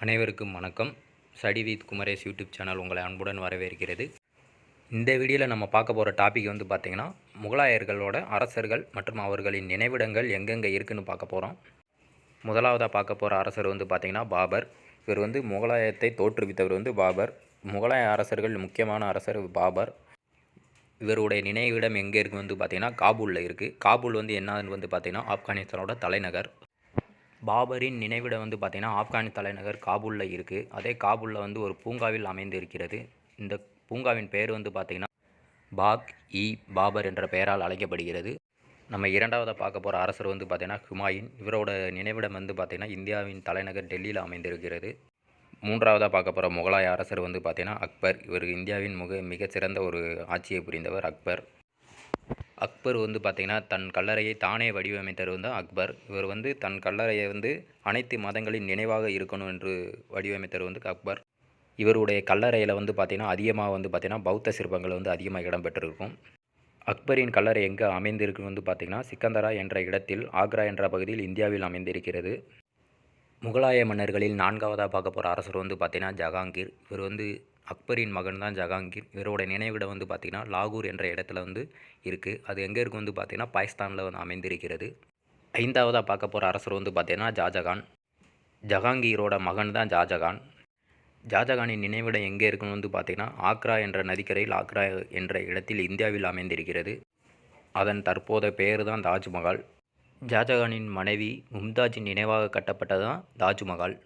அனைவருக்கும் வணக்கம். Study with Kumaresh YouTube channel உங்களை அன்புடன் வரவேற்கிறது. இந்த வீடியோவில் நம்ம பார்க்க போகிற டாபிக் வந்து பார்த்திங்கன்னா முகலாயர்களோட அரசர்கள் மற்றும் அவர்களின் நினைவிடங்கள் எங்கெங்கே இருக்குதுன்னு பார்க்க போகிறோம் முதலாவதாக பார்க்க போகிற அரசர் வந்து பார்த்திங்கன்னா பாபர். இவர் வந்து முகலாயத்தை தோற்றுவித்தவர் வந்து பாபர். முகலாய அரசர்கள் முக்கியமான அரசர் பாபர். இவருடைய நினைவிடம் எங்கே இருக்குது வந்து பார்த்திங்கன்னா காபூலில் இருக்குது காபூல் வந்து என்னன்னு வந்து பார்த்திங்கன்னா ஆப்கானிஸ்தானோட தலைநகர். பாபரின் நினைவிடம் வந்து பார்த்திங்கன்னா ஆப்கானின் தலைநகர் காபூலில் இருக்குது அதே காபூலில் வந்து ஒரு பூங்காவில் அமைந்து இருக்கிறது இந்த பூங்காவின் பெயர் வந்து பார்த்திங்கன்னா பாக் இ பாபர் என்ற பெயரால் அழைக்கப்படுகிறது. நம்ம இரண்டாவதாக பார்க்க போகிற அரசர் வந்து பார்த்திங்கன்னா ஹுமாயூன். இவரோட நினைவிடம் வந்து பார்த்திங்கன்னா இந்தியாவின் தலைநகர் டெல்லியில் அமைந்திருக்கிறது. மூன்றாவதாக பார்க்க போகிற முகலாய அரசர் வந்து பார்த்திங்கன்னா அக்பர். இவர் இந்தியாவின் மிக மிகச்சிறந்த ஒரு ஆட்சியை புரிந்தவர் அக்பர். அக்பர் வந்து பார்த்திங்கன்னா தன் கல்லறையை தானே வடிவமைத்தவர் வந்து அக்பர். இவர் வந்து தன் கல்லறையை வந்து அனைத்து மதங்களின் நினைவாக இருக்கணும் என்று வடிவமைத்தவர் வந்து அக்பர். இவருடைய கல்லறையில் வந்து பார்த்திங்கன்னா அதிகமாக வந்து பார்த்திங்கன்னா பௌத்த சிற்பங்கள் வந்து அதிகமாக இடம்பெற்றிருக்கும். அக்பரின் கல்லறை எங்கே அமைந்திருக்கு வந்து பார்த்திங்கன்னா சிக்கந்தரா என்ற இடத்தில் ஆக்ரா என்ற பகுதியில் இந்தியாவில் அமைந்திருக்கிறது. முகலாய மன்னர்களில் நான்காவதாக பார்க்க போகிற அரசர் வந்து பார்த்திங்கன்னா ஜஹாங்கீர். இவர் வந்து அக்பரின் மகன் தான் ஜஹாங்கீர். இவரோட நினைவிடம் வந்து பார்த்திங்கன்னா லாகூர் என்ற இடத்துல வந்து இருக்குது அது எங்கே இருக்குது வந்து பார்த்திங்கன்னா பாகிஸ்தானில் வந்து அமைந்திருக்கிறது. ஐந்தாவதாக பார்க்க போகிற அரசர் வந்து பார்த்திங்கன்னா ஜாஜகான் ஜஹாங்கீரோட மகன் தான் ஜாஜகான் ஜாஜகானின் நினைவிடம் எங்கே இருக்குன்னு வந்து பார்த்திங்கன்னா ஆக்ரா என்ற நதிக்கரையில் ஆக்ரா என்ற இடத்தில் இந்தியாவில் அமைந்திருக்கிறது. அதன் தற்போதைய பெயர் தான் தாஜ்மஹால். ஷாஜகானின் மனைவி மும்தாஜின் நினைவாக கட்டப்பட்டது தான் தாஜ்மஹால்.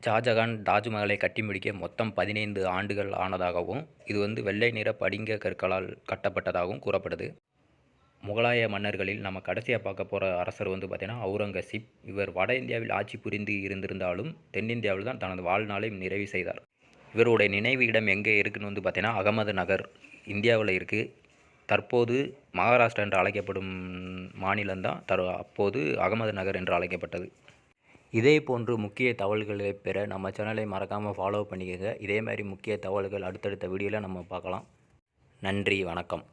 ஷாஜகான் தாஜ்மஹாலை கட்டி முடிக்க மொத்தம் பதினைந்து ஆண்டுகள் ஆனதாகவும் இது வந்து வெள்ளை நிற படிங்க கற்களால் கட்டப்பட்டதாகவும் கூறப்படுது. முகலாய மன்னர்களில் நம்ம கடைசியாக பார்க்க போகிற அரசர் வந்து பார்த்திங்கன்னா அவுரங்கசீப். இவர் வட இந்தியாவில் ஆட்சி புரிந்து இருந்திருந்தாலும் தென்னிந்தியாவில் தான் தனது வாழ்நாளை நிறைவு செய்தார். இவருடைய நினைவு இடம் எங்கே இருக்குன்னு வந்து பார்த்திங்கன்னா அகமது நகர். இந்தியாவில் இருக்குது தற்போது மகாராஷ்டிரா என்று அழைக்கப்படும் மாநிலம்தான் தரு அப்போது அகமது நகர் என்று அழைக்கப்பட்டது. இதே போன்று முக்கிய தகவல்களை பெற நம்ம சேனலை மறக்காமல் ஃபாலோ பண்ணிக்கோங்க. இதே மாதிரி முக்கிய தகவல்கள் அடுத்தடுத்த வீடியோவில் நம்ம பார்க்கலாம். நன்றி வணக்கம்.